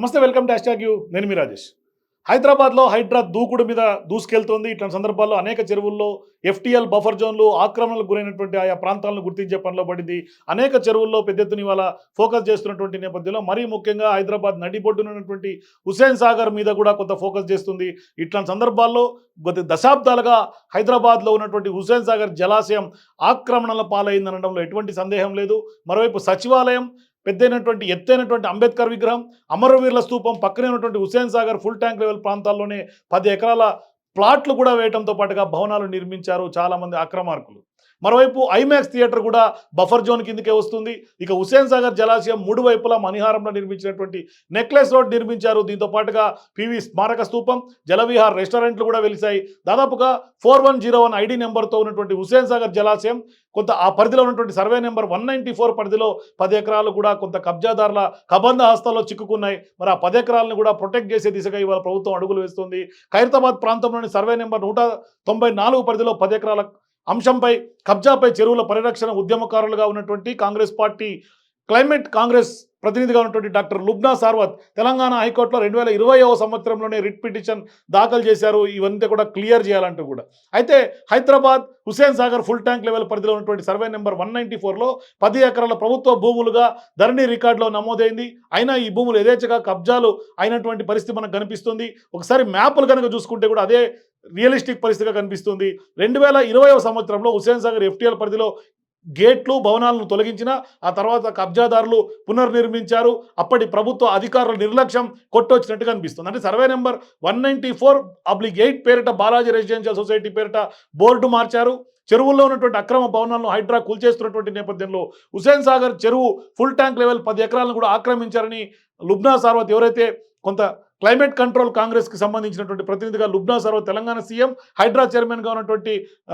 నమస్తే welcome to hash you. నేను మీ రాజేష్. హైదరాబాద్లో హైడ్రా దూకుడు మీద దూసుకెళ్తోంది. ఇట్లాంటి సందర్భాల్లో అనేక చెరువుల్లో ఎఫ్టీఎల్ బఫర్ జోన్లు ఆక్రమణలకు గురైనటువంటి ఆయా ప్రాంతాలను గుర్తించే పనిలో పడింది. అనేక చెరువుల్లో పెద్ద ఎత్తున ఇవాళ ఫోకస్ చేస్తున్నటువంటి నేపథ్యంలో మరీ ముఖ్యంగా హైదరాబాద్ నడిబొడ్డునటువంటి హుసేన్ సాగర్ మీద కూడా కొంత ఫోకస్ చేస్తుంది. ఇట్లాంటి సందర్భాల్లో గత దశాబ్దాలుగా హైదరాబాద్లో ఉన్నటువంటి హుసేన్ సాగర్ జలాశయం ఆక్రమణల పాలైందనడంలో ఎటువంటి సందేహం లేదు. మరోవైపు సచివాలయం పెద్దైనటువంటి ఎత్తైనటువంటి అంబేద్కర్ విగ్రహం అమరవీరుల స్తూపం పక్కనే ఉన్నటువంటి Hussain Sagar full tank level ప్రాంతాల్లోనే పది ఎకరాల ప్లాట్లు కూడా వేయడంతో పాటుగా భవనాలు నిర్మించారు చాలామంది అక్రమార్కులు మరోవైపు ఐమాక్స్ థియేటర్ కూడా బఫర్ జోన్ కిందకే వస్తుంది. ఇక హుసేన్ సాగర్ జలాశయం మూడు వైపులా మణిహారంలో నిర్మించినటువంటి నెక్లెస్ రోడ్ నిర్మించారు. దీంతో పాటుగా పివి స్మారక స్థూపం జలవిహార్ రెస్టారెంట్లు కూడా వెలిశాయి. దాదాపుగా four one zero one ID నెంబర్తో ఉన్నటువంటి హుసేన్ సాగర్ జలాశయం కొంత ఆ పరిధిలో ఉన్నటువంటి survey number one ninety four పరిధిలో పది ఎకరాలు కూడా కొంత కబ్జాదారుల కబంధ హస్తాల్లో చిక్కుకున్నాయి. మరి ఆ పది ఎకరాలను కూడా ప్రొటెక్ట్ చేసే దిశగా ఇవాళ ప్రభుత్వం అడుగులు వేస్తుంది. ఖైరతాబాద్ ప్రాంతంలోని సర్వే నెంబర్ నూట తొంభై నాలుగు పరిధిలో పది ఎకరాల అంశంపై కబ్జాపై చెరువుల పరిరక్షణ ఉద్యమకారులుగా ఉన్నటువంటి కాంగ్రెస్ పార్టీ క్లైమేట్ కాంగ్రెస్ ప్రతినిధిగా ఉన్నటువంటి డాక్టర్ లుబ్నా సార్వత్ తెలంగాణ హైకోర్టులో రెండు వేల ఇరవైవ సంవత్సరంలోనే రిట్ పిటిషన్ దాఖలు చేశారు. ఇవంతా కూడా క్లియర్ చేయాలంటూ కూడా. అయితే Hyderabad Hussain Sagar full tank level పరిధిలో ఉన్నటువంటి సర్వే నెంబర్ వన్ నైంటీ ఫోర్లో పది ఎకరాల ప్రభుత్వ భూములుగా ధరణి రికార్డులో నమోదైంది. అయినా ఈ భూములు యథేచ్ఛగా కబ్జాలు అయినటువంటి పరిస్థితి మనకు కనిపిస్తుంది. ఒకసారి మ్యాపులు కనుక చూసుకుంటే కూడా అదే రియలిస్టిక్ పరిస్థితిగా కనిపిస్తుంది. రెండు వేల ఇరవై సంవత్సరంలో హుసేన్ సాగర్ ఎఫ్టీఎల్ పరిధిలో గేట్లు భవనాలను తొలగించిన ఆ తర్వాత కబ్జాదారులు పునర్నిర్మించారు. అప్పటి ప్రభుత్వ అధికారుల నిర్లక్ష్యం కొట్టొచ్చినట్టు కనిపిస్తుంది. అంటే survey number one ninety four oblique eight పేరిట బాలాజీ రెసిడెన్షియల్ సొసైటీ పేరిట బోర్డు మార్చారు. చెరువుల్లో ఉన్నటువంటి అక్రమ భవనాలను హైడ్రా కూల్చేస్తున్నటువంటి నేపథ్యంలో హుసేన్ సాగర్ చెరువు ఫుల్ ట్యాంక్ లెవెల్ పది ఎకరాలను కూడా ఆక్రమించారని లుబ్నా సార్వత్ ఎవరైతే కొంత క్లైమేట్ కంట్రోల్ కాంగ్రెస్కి సంబంధించినటువంటి ప్రతినిధిగా లుబ్నా సర్వ తెలంగాణ సీఎం హైడ్రా చైర్మన్గా ఉన్నటువంటి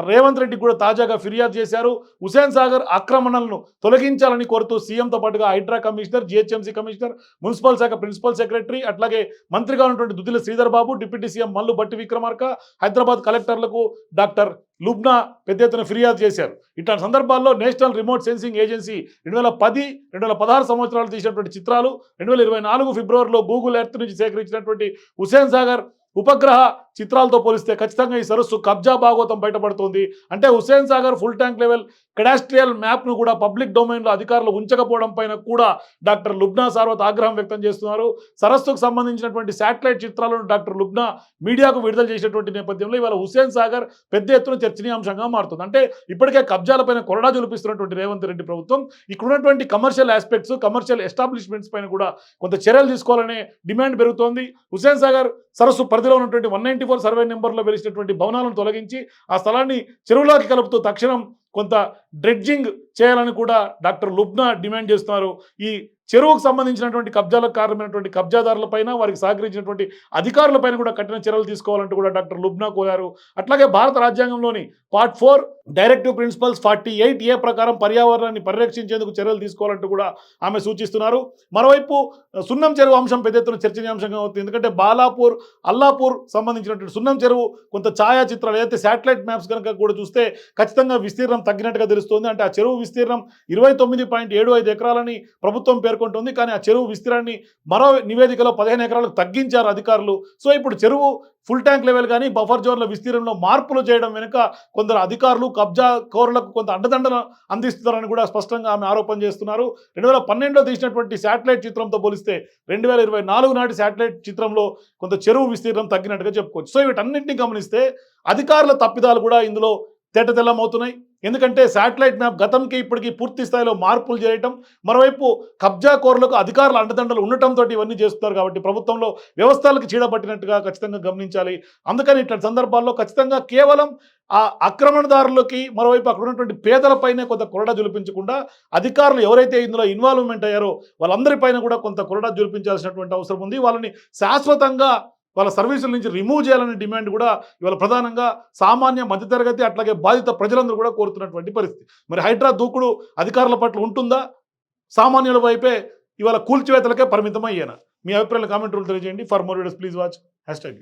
రేవంత్ రెడ్డి కూడా తాజాగా ఫిర్యాదు చేశారు. హుసేన్ సాగర్ ఆక్రమణలను తొలగించాలని కోరుతూ సీఎంతో పాటుగా Hydraa commissioner GHMC commissioner municipal శాఖ ప్రిన్సిపల్ సెక్రటరీ అట్లాగే మంత్రిగా ఉన్నటువంటి దుద్దిల శ్రీధర్ బాబు డిప్యూటీ సీఎం మల్లు బట్టి విక్రమార్క హైదరాబాద్ కలెక్టర్లకు డాక్టర్ లుబ్నా పెద్ద ఎత్తున ఫిర్యాదు చేశారు. ఇట్లాంటి సందర్భాల్లో నేషనల్ రిమోట్ సెన్సింగ్ ఏజెన్సీ రెండు వేల పది రెండు వేల పదహారు సంవత్సరాలు తీసినటువంటి చిత్రాలు రెండు వేల ఇరవై నాలుగు ఫిబ్రవరిలో గూగుల్ ఎర్త్ నుంచి సేకరించినటువంటి హుసేన్ సాగర్ ఉపగ్రహ చిత్రాలతో పోలిస్తే ఖచ్చితంగా ఈ సరస్సు కబ్జా భాగవతం బయటపడుతుంది. అంటే Hussain Sagar full tank level cadastral మ్యాప్ను కూడా పబ్లిక్ డొమైన్లో అధికారులు ఉంచకపోవడం పైన కూడా డాక్టర్ లుబ్నా సార్వత్ ఆగ్రహం వ్యక్తం చేస్తున్నారు. సరస్సుకు సంబంధించినటువంటి శాటిలైట్ చిత్రాలను డాక్టర్ లుబ్నా మీడియాకు విడుదల చేసినటువంటి నేపథ్యంలో ఇవాళ హుసేన్ సాగర్ పెద్ద ఎత్తున చర్చనీయాంశంగా మారుతుంది. అంటే ఇప్పటికే కబ్జాలపైన కొరడా జులిపిస్తున్నటువంటి రేవంత్ రెడ్డి ప్రభుత్వం ఇక్కడున్నటువంటి కమర్షియల్ ఆస్పెక్ట్స్ కమర్షియల్ ఎస్టాబ్లిష్మెంట్స్ పైన కూడా కొంత చర్యలు తీసుకోవాలనే డిమాండ్ పెరుగుతోంది. హుసేన్ సాగర్ సరస్సు పరిధిలో ఉన్నటువంటి వన్ ఫోర్ సర్వే నెంబర్లో వెలిసినటువంటి భవనాలను తొలగించి ఆ స్థలాన్ని చెరువులోకి కలుపుతూ తక్షణం కొంత డ్రెడ్జింగ్ చేయాలని కూడా డాక్టర్ లుబ్నా డిమాండ్ చేస్తున్నారు. ఈ చెరువుకు సంబంధించినటువంటి కబ్జాలకు కారణమైనటువంటి కబ్జాదారులపైన వారికి సహకరించినటువంటి అధికారులపైన కూడా కఠిన చర్యలు తీసుకోవాలంటూ కూడా డాక్టర్ లుబ్నా కోరారు. అట్లాగే భారత రాజ్యాంగంలోని part four directive principles forty eight A ప్రకారం పర్యావరణాన్ని పరిరక్షించేందుకు చర్యలు తీసుకోవాలంటూ కూడా ఆమె సూచిస్తున్నారు. మరోవైపు సున్నం చెరువు అంశం పెద్ద ఎత్తున చర్చనీయాంశంగా అవుతుంది ఎందుకంటే బాలాపూర్ అల్లాపూర్ సంబంధించినటువంటి సున్నం చెరువు కొంత ఛాయాచిత్రాలు ఏదైతే శాటిలైట్ మ్యాప్స్ కనుక కూడా చూస్తే ఖచ్చితంగా విస్తీర్ణం తగ్గినట్టుగా తెలుస్తుంది. అంటే ఆ చెరువు విస్తీర్ణం ఇరవై తొమ్మిది పాయింట్ ఏడు ఐదు ఎకరాలని ప్రభుత్వం పేర్కొంటుంది. కానీ ఆ చెరువు విస్తీర్ణాన్ని మరో నివేదికలో పదిహేను ఎకరాలకు తగ్గించారు అధికారులు. సో ఇప్పుడు చెరువు ఫుల్ ట్యాంక్ లెవెల్ కానీ బఫర్ జోన్ల విస్తీర్ణంలో మార్పులు చేయడం వెనుక కొందరు అధికారులు కబ్జా కోరులకు కొంత అండదండను అందిస్తున్నారని కూడా స్పష్టంగా ఆమె ఆరోపణ చేస్తున్నారు. రెండు వేల పన్నెండులో తీసినటువంటి శాటిలైట్ చిత్రంతో పోలిస్తే రెండు వేల ఇరవై నాలుగు నాటి శాటిలైట్ చిత్రంలో కొంత చెరువు విస్తీర్ణం తగ్గినట్టుగా చెప్పుకోవచ్చు. సో వీటన్నింటినీ గమనిస్తే అధికారుల తప్పిదాలు కూడా ఇందులో తేటతెల్లమవుతున్నాయి ఎందుకంటే శాటిలైట్ మ్యాప్ గతంకి ఇప్పటికీ పూర్తి స్థాయిలో మార్పులు చేయటం మరోవైపు కబ్జా కోరులకు అధికారుల అండదండలు ఉండటంతో ఇవన్నీ చేస్తున్నారు కాబట్టి ప్రభుత్వంలో వ్యవస్థలకు చీడపట్టినట్టుగా ఖచ్చితంగా గమనించాలి. అందుకని ఇట్లాంటి సందర్భాల్లో ఖచ్చితంగా కేవలం ఆ ఆక్రమణదారులకి మరోవైపు అక్కడ ఉన్నటువంటి పేదలపైనే కొంత కొరడా జులిపించకుండా అధికారులు ఎవరైతే ఇందులో ఇన్వాల్వ్మెంట్ అయ్యారో వాళ్ళందరిపైన కూడా కొంత కొరడా జులిపించాల్సినటువంటి అవసరం ఉంది. వాళ్ళని శాశ్వతంగా వాళ్ళ సర్వీసుల నుంచి రిమూవ్ చేయాలనే డిమాండ్ కూడా ఇవాళ ప్రధానంగా సామాన్య మధ్యతరగతి అట్లాగే బాధిత ప్రజలందరూ కూడా కోరుతున్నటువంటి పరిస్థితి. మరి హైడ్రా దూకుడు అధికారుల పట్ల ఉంటుందా? సామాన్యుల వైపే ఇవాళ కూల్చివేతలకే పరిమితం అయ్యానా మీ అభిప్రాయాలు కామెంట్ రూల్ తెలియజేయండి. For more videos please watch hashtag